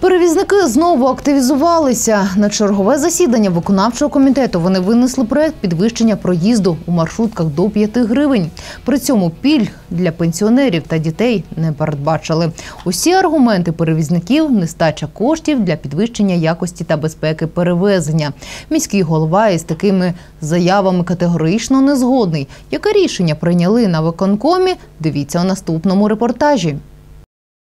Перевізники знову активізувалися. На чергове засідання виконавчого комітету вони винесли проект підвищення проїзду у маршрутках до 5 гривень. При цьому пільг для пенсіонерів та дітей не передбачили. Усі аргументи перевізників нестача коштів для підвищення якості та безпеки перевезення. Міський голова із такими заявами категорично не згодний. Яке рішення прийняли на виконкомі? Дивіться у наступному репортажі.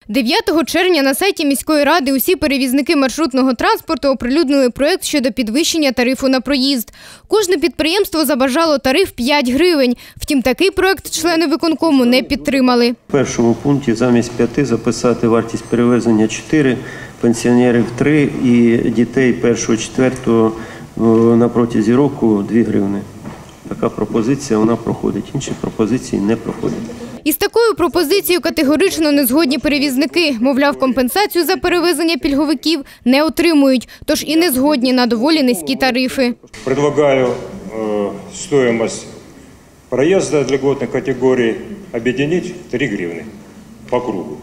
9 червня на сайті міської ради усі перевізники маршрутного транспорту оприлюднили проект щодо підвищення тарифу на проїзд. Кожне підприємство забажало тариф 5 гривень. Втім, такий проект члени виконкому не підтримали. В першому пункті замість п'яти записати вартість перевезення 4, пенсіонерів 3 і дітей першого четвертого е, на протязі року 2 гривни. Така пропозиція вона проходить. Інші пропозиції не проходять Із такою пропозицією категорично не згодні перевізники. Мовляв, компенсацію за перевезення пільговиків не отримують, тож і не згодні на доволі низькі тарифи. Предлагаю э, стоимость проезда для льготных категорий объединить 3 гривны по кругу.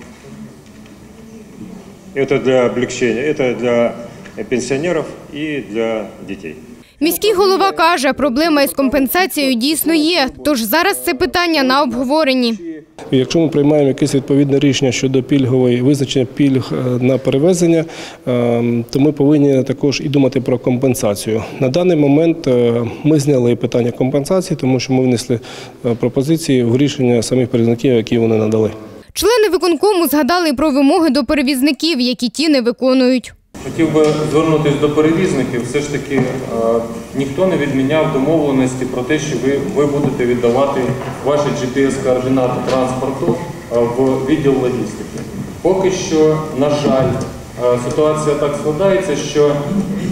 Это для облегчения, это для пенсионеров и для детей. Міський голова каже, проблема із компенсацією дійсно є. Тож зараз це питання на обговоренні. Якщо ми приймаємо якесь відповідне рішення щодо пільгової визначення пільг е, на перевезення, е, то ми повинні також і думати про компенсацію. На даний момент е, ми зняли питання компенсації, тому що ми внесли е, пропозиції в рішення самих перевізників, які вони надали. Члени виконкому згадали про вимоги до перевізників, які ті не виконують. Хотів би звернутися до перевізників. Все ж таки е, ніхто не відміняв домовленості про те, що ви, ви будете віддавати ваші GPS-координати транспорту е, в відділ логістики. Поки що, на жаль, е, ситуація так складається, що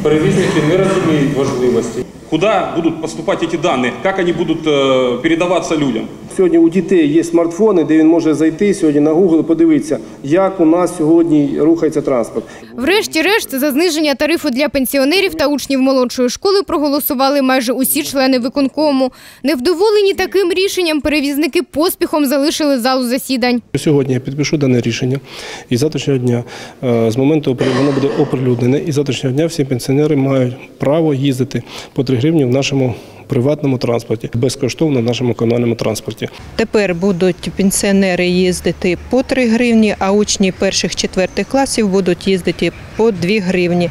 перевізники не розуміють важливості. Куда будут поступать эти данные, как они будут э, передаваться людям. Сьогодні у дітей є смартфони, де він може зайти сьогодні на Google і подивитися, як у нас сьогодні рухається транспорт. Врешті-решт, за зниження тарифу для пенсіонерів та учнів молодшої школи проголосували майже усі члени виконкому. Невдоволені таким рішенням перевізники поспіхом залишили залу засідань. Сьогодні я підпишу дане рішення, і завтрашнього дня, е, з моменту воно буде оприлюднене, і завтрашнього дня всі пенсіонери мають право їздити по 3 гривні в нашому приватному транспорті, безкоштовно в нашому комунальному транспорті. Тепер будуть пенсіонери їздити по 3 гривні, а учні перших четвертих класів будуть їздити по 2 гривні,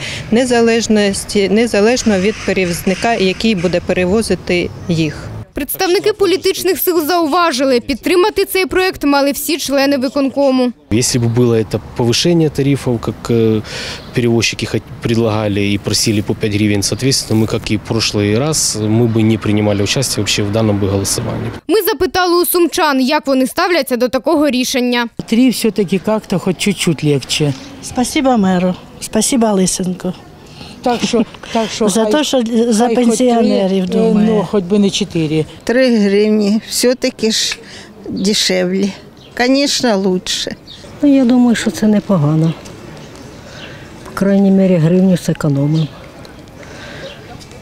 незалежно від перевізника, який буде перевозити їх. Представники політичних сил зауважили, підтримати цей проект мали всі члени виконкому. Если бы было это повышение тарифов, как э, перевозчики хот- предлагали и просили по 5 гривен, соответственно, мы, как и в прошлый раз, мы бы не принимали участие вообще в данном бы голосовании. Ми запитали у сумчан, як вони ставляться до такого рішення. Три все-таки как-то хоть чуть-чуть легче. Спасибо мэру, спасибо Лисенко. Так що, так що За хай- те, що за хай хоч пенсіонерів три, е, думає. Ну, хоч би не чотири. Три гривні все-таки ж дешевле. Звісно, лучше. Ну, я думаю, що це непогано. По крайній мірі гривню зекономимо.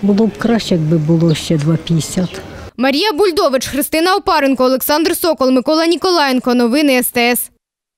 Було б краще, якби було ще 2,50. Марія Бульдович, Христина Опаренко, Олександр Сокол, Микола Ніколаєнко. Новини СТС.